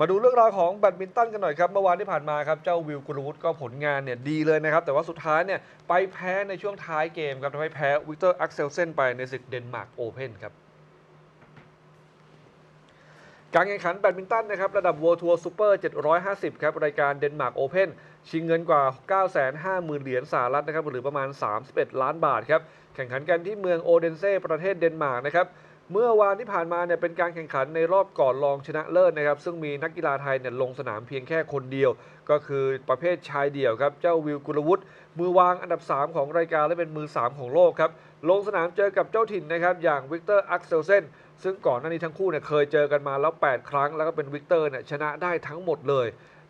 มาดูเรื่องราวของแบดมินตันกันหน่อยครับ เมื่อวานที่ผ่านมาครับ เจ้าวิลกุลวุฒิก็ผลงานเนี่ยดีเลยนะครับ แต่ว่าสุดท้ายเนี่ยไปแพ้ในช่วงท้ายเกมครับทำให้แพ้วิกเตอร์อักเซลเซนไปในศึกเดนมาร์กโอเพนครับการแข่งขันแบดมินตันนะครับระดับ World Tour Super 750 ครับ รายการเดนมาร์กโอเพนชิงเงินกว่า 950,000 เหรียญสหรัฐนะครับหรือประมาณ 31 ล้านบาทครับ แข่งขันกันที่เมืองโอเดนเซ่ประเทศเดนมาร์กนะครับ เมื่อวานที่ผ่านมาเนี่ยเป็นการแข่งขันในรอบก่อนรองชนะเลิศนะครับ ซึ่งมีนักกีฬาไทยเนี่ยลงสนามเพียงแค่คนเดียว ก็คือประเภทชายเดี่ยวครับ เจ้าวิวกุลวุฒิมือวางอันดับ 3 ของรายการและเป็นมือ 3 ของโลกครับ ลงสนามเจอกับเจ้าถิ่นนะครับอย่างวิกเตอร์อักเซลเซนซึ่งก่อนหน้านี้ทั้งคู่เนี่ยเคยเจอกันมาแล้ว 8 ครั้ง แล้วก็เป็นวิกเตอร์เนี่ยชนะได้ทั้งหมดเลย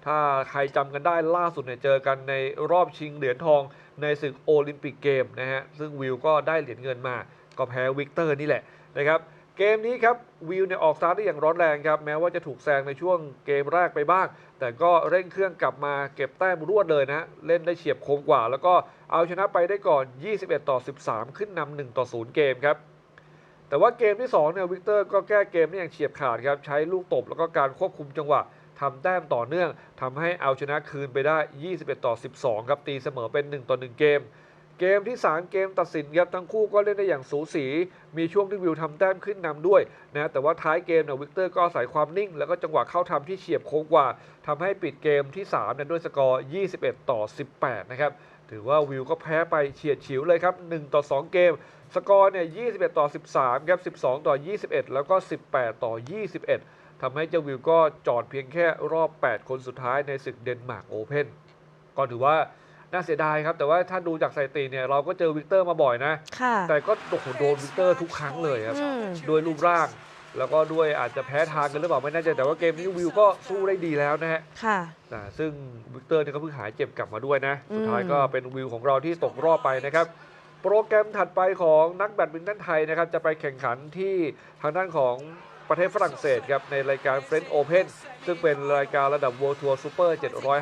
ถ้าใครจำกันได้ล่าสุดเนี่ยเจอกันในรอบชิงเหรียญทองในศึกโอลิมปิกเกมนะฮะซึ่งวิวก็ได้เหรียญเงินมา ก็แพ้วิกเตอร์นี่แหละนะครับเกมนี้ครับวิวเนี่ยออกสตาร์ทได้อย่างร้อนแรงครับแม้ว่าจะถูกแซงในช่วงเกมแรกไปบ้าง แต่ก็เร่งเครื่องกลับมาเก็บแต้มรวดเลยนะ เล่นได้เฉียบคมกว่า แล้วก็เอาชนะไปได้ก่อน 21 ต่อ 13 ขึ้นนำ1ต่อ 0 เกมครับ แต่ว่าเกมที่2เนี่ยวิกเตอร์ก็แก้เกมได้อย่างเฉียบขาดครับ ใช้ลูกตบแล้วก็การควบคุมจังหวะทำแต้มต่อเนื่องทำให้เอาชนะคืนไปได้ 21 ต่อ 12 ครับตีเสมอเป็น 1 ต่อ 1 เกม เกมที่ 3 เกมตัดสินครับทั้งคู่ก็เล่นได้อย่างสูสี มีช่วงที่วิวทำแต้มขึ้นนำด้วยนะแต่ว่าท้ายเกมเนี่ยวิกเตอร์ก็อาศัยความนิ่ง แล้วก็จังหวะเข้าทำที่เฉียบโค้งกว่าทำให้ปิดเกมที่3เนี่ยด้วยสกอร์ 21 ต่อ 18 นะครับถือว่าวิวก็แพ้ไปเฉียดฉิวเลยครับ 1 ต่อ 2 เกม สกอร์เนี่ย21 ต่อ 13 ครับ 12 ต่อ 21 แล้วก็ 18 ต่อ 21 ทำให้เจ้าวิวก็จอดเพียงแค่รอบ 8 คนสุดท้ายในศึกเดนมาร์กโอเพ่นก็ถือว่า น่าเสียดายครับ แต่ว่าถ้าดูจากสถิติเนี่ยเราก็เจอวิกเตอร์มาบ่อยนะ ค่ะแต่ก็โอ้โหโดนวิกเตอร์ทุกครั้งเลยครับ อืมด้วยรูปร่าง แล้วก็ด้วยอาจจะแพ้ทางกันหรือเปล่าไม่แน่ใจแต่ว่าเกมนี้วิวก็สู้ได้ดีแล้วนะฮะค่ะ อ่าซึ่งวิกเตอร์เนี่ยก็เพิ่งหายเจ็บกลับมาด้วยนะ สุดท้ายอืมก็เป็นวิวของเราที่ตกรอบไปนะครับ โปรแกรมถัดไปของนักแบดมินตันไทยนะครับจะไปแข่งขันที่ทางด้านของ ประเทศฝรั่งเศสครับในรายการ French Open ซึ่งเป็นรายการระดับ World Tour Super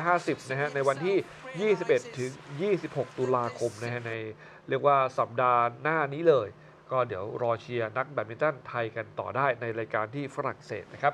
750 นะฮะในวันที่ 21 ถึง 26 ตุลาคมนะฮะในเรียกว่าสัปดาห์หน้านี้เลย ก็เดี๋ยวรอเชียร์นักแบดมินตันไทยกันต่อได้ในรายการที่ฝรั่งเศสนะครับ